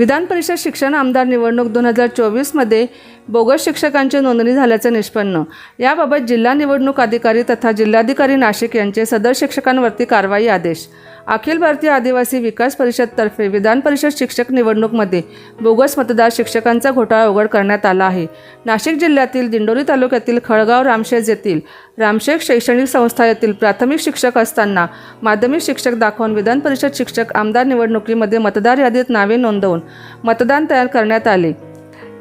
विधान परिषद शिक्षण आमदार निवडणूक दोन हजार चोवीसमध्ये बोगस शिक्षकांची नोंदणी झाल्याचं निष्पन्न. याबाबत जिल्हा निवडणूक अधिकारी तथा जिल्हाधिकारी नाशिक यांचे सदर शिक्षकांवरती कारवाई आदेश. अखिल भारतीय आदिवासी विकास परिषदतर्फे विधान परिषद शिक्षक निवडणूकमध्ये बोगस मतदार शिक्षकांचा घोटाळा उघड करण्यात आला आहे. नाशिक जिल्ह्यातील दिंडोरी तालुक्यातील खळगाव रामशेज येथील रामशेख शैक्षणिक संस्था येथील प्राथमिक शिक्षक असताना माध्यमिक शिक्षक दाखवून विधान परिषद शिक्षक आमदार निवडणुकीमध्ये मतदार यादीत नावे नोंदवून मतदान तयार करण्यात आले.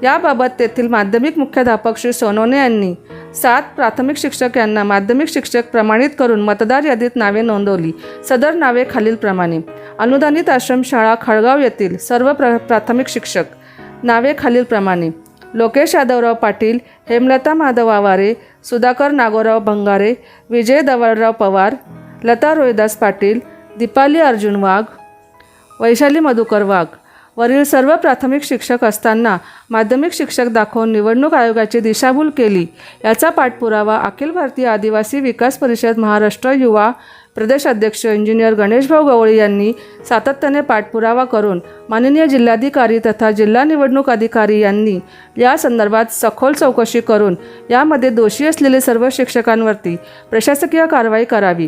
याबाबत तेथील माध्यमिक मुख्याध्यापक श्री सोनोने यांनी सात प्राथमिक शिक्षक यांना माध्यमिक शिक्षक प्रमाणित करून मतदार यादीत नावे नोंदवली. सदर नावे खालीलप्रमाणे. अनुदानित आश्रमशाळा खळगाव येथील सर्व प्र प्राथमिक शिक्षक. नावे खालीलप्रमाणे. लोकेश यादवराव पाटील हेमलता माधव आवारे सुधाकर नागोराव भंगारे विजय दवळराव पवार लता रोहिदास पाटील दीपाली अर्जुन वाघ वैशाली मधुकर वाघ. वरील सर्व प्राथमिक शिक्षक असताना माध्यमिक शिक्षक दाखवून निवडणूक आयोगाची दिशाभूल केली. याचा पाठपुरावा अखिल भारतीय आदिवासी विकास परिषद महाराष्ट्र युवा प्रदेश अध्यक्ष इंजिनियर गणेशभाऊ गवळी यांनी सातत्याने पाठपुरावा करून माननीय जिल्हाधिकारी तथा जिल्हा निवडणूक अधिकारी यांनी या संदर्भात सखोल चौकशी करून यामध्ये दोषी असलेले सर्व शिक्षकांवरती प्रशासकीय कारवाई करावी.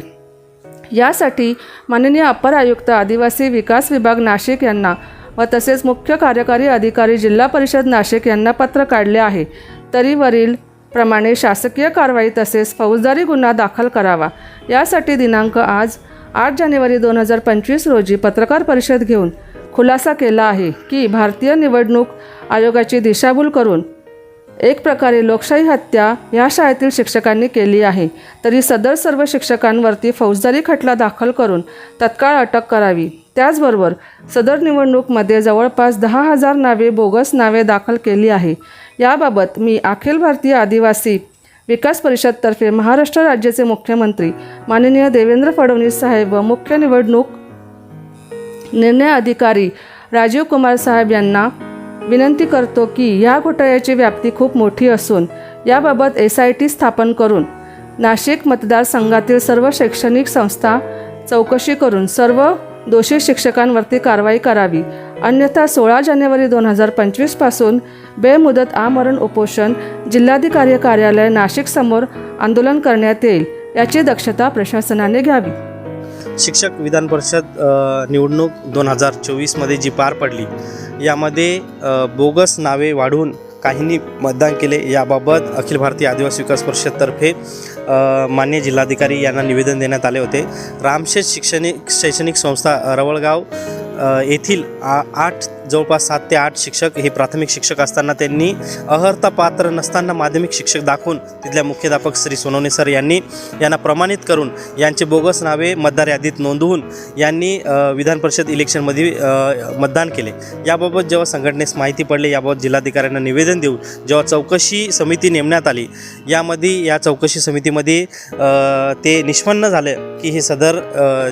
यासाठी माननीय अप्पर आयुक्त आदिवासी विकास विभाग नाशिक यांना व तसेच मुख्य कार्यकारी अधिकारी जिल्हा परिषद नाशिक यांना पत्र काढले आहे. तरी वरील प्रमाणे शासकीय कारवाई तसेच फौजदारी गुन्हा दाखल करावा. यासाठी दिनांक आज आठ जानेवारी दोन हजार पंचवीस रोजी पत्रकार परिषद घेऊन खुलासा केला आहे की भारतीय निवडणूक आयोगाची दिशाभूल करून एक प्रकारे लोकशाही हत्या या शाळेतील शिक्षकांनी केली आहे. तरी सदर सर्व शिक्षकांवरती फौजदारी खटला दाखल करून तत्काळ अटक करावी. त्याचबरोबर सदर निवडणूकमध्ये जवळपास दहा हजार नावे बोगस नावे दाखल केली आहे. याबाबत मी अखिल भारतीय आदिवासी विकास परिषदतर्फे महाराष्ट्र राज्याचे मुख्यमंत्री माननीय देवेंद्र फडणवीस साहेब व मुख्य निवडणूक निर्णय अधिकारी राजीव कुमार साहेब यांना विनंती करतो की या घोटाळ्याची व्याप्ती खूप मोठी असून याबाबत एस आय टी स्थापन करून नाशिक मतदारसंघातील सर्व शैक्षणिक संस्था चौकशी करून सर्व दोषी शिक्षकांवरती कारवाई करावी. अन्यथा सोळा जानेवारी दोन हजार पंचवीसपासून बेमुदत आमरण उपोषण जिल्हाधिकारी कार्यालय नाशिकसमोर आंदोलन करण्यात येईल याची दक्षता प्रशासनाने घ्यावी. शिक्षक विधान परिषद निवडणूक दोन हजार चोवीसमध्ये जी पार पडली यामध्ये बोगस नावे वाढवून काहींनी मतदान केले याबाबत अखिल भारतीय आदिवासी विकास परिषदतर्फे मान्य जिल्हाधिकारी यांना निवेदन देण्यात आले होते. रामशेष शिक्षणिक शैक्षणिक संस्था रवळगाव येथील आ आठ जवळपास सात ते आठ शिक्षक हे प्राथमिक शिक्षक असताना त्यांनी अहर्ता पात्र नसताना माध्यमिक शिक्षक दाखवून तिथल्या मुख्याध्यापक श्री सोनवणे सर यांनी यांना प्रमाणित करून यांचे बोगस नावे मतदार यादीत नोंदवून यांनी विधान परिषद इलेक्शनमध्ये मतदान केले. याबाबत जेव्हा संघटनेस माहिती पडली याबाबत जिल्हाधिकाऱ्यांना निवेदन देऊन जेव्हा चौकशी समिती नेमण्यात आली यामध्ये या चौकशी समितीमध्ये ते निष्पन्न झालं की हे सदर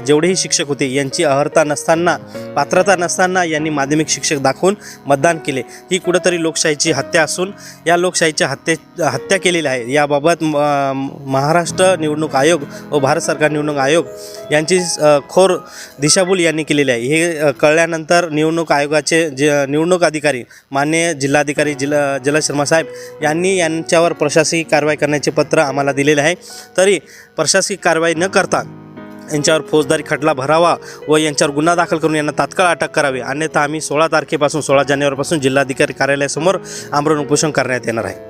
जेवढेही शिक्षक होते यांची अर्हता नसताना पात्रता नसताना यांनी माध्यमिक शिक्षक दाखवून मतदान केले. ही कुठंतरी लोकशाहीची हत्या असून या लोकशाहीच्या हत्ये हत्या केलेली आहे. याबाबत म- महाराष्ट्र निवडणूक आयोग व भारत सरकार निवडणूक आयोग यांची खोर दिशाभूल यांनी केलेली आहे. हे कळल्यानंतर निवडणूक आयोगाचे जे निवडणूक अधिकारी मान्य जिल्हाधिकारी जिल्हा जलज शर्मा साहेब यांनी यांच्यावर प्रशासकीय कारवाई करण्याचे पत्र आम्हाला दिलेले आहे. तरी प्रशासकीय कारवाई न करता यांच्यावर फौजदारी खटला भरावा व यांच्यावर गुन्हा दाखल करून यांना तात्काळ अटक करावी. अन्यथा आम्ही सोळा तारखेपासून सोळा जानेवारीपासून जिल्हाधिकारी कार्यालयासमोर आमरण उपोषण करण्यात येणार आहे.